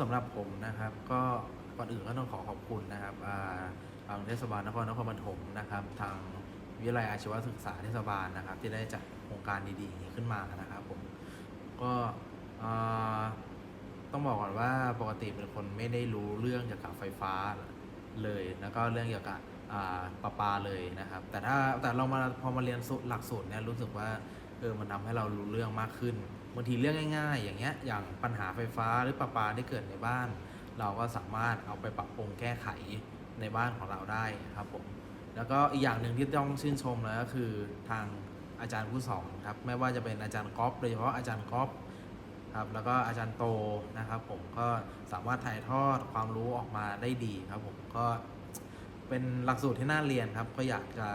สำหรับผมนะครับ ก็ก่อนอื่นก็ต้องขอขอบคุณนะครับอ่าทางเทศบาลนครนครปฐมนะครับ ทางวิทยาลัยอาชีวศึกษาเทศบาลนะครับ ที่ได้จัดโครงการดีๆขึ้นมานะครับ ผมก็ต้องบอกก่อนว่าปกติเป็นคนไม่ได้รู้เรื่องเกี่ยวกับไฟฟ้าเลย แล้วก็เรื่องเกี่ยวกับอ่าประปาเลยนะครับ แต่ถ้าแต่เรามาพอมาเรียนหลักสูตรเนี่ยรู้สึกว่า เออมันทำให้เรารู้เรื่องมากขึ้นบางทีเรื่องง่าย ๆ อย่างเงี้ยอย่างปัญหาไฟฟ้าหรือประปาที่เกิดในบ้าน เราก็สามารถเอาไปปรับปรุงแก้ไขในบ้านของเราได้ครับผมแล้วก็อีกอย่างหนึ่งที่ต้องชื่นชมเลยก็คือทางอาจารย์ผู้สอนครับไม่ว่าจะเป็นอาจารย์ก๊อฟโดยเฉพาะอาจารย์ก๊อฟครับแล้วก็อาจารย์โตนะครับ ผมก็สามารถถ่ายทอดความรู้ออกมาได้ดีครับผมก็เป็นหลักสูตรที่น่าเรียนครับ ก็อยากจะ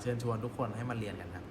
เชิญชวนทุกคนให้มาเรียนกันครับ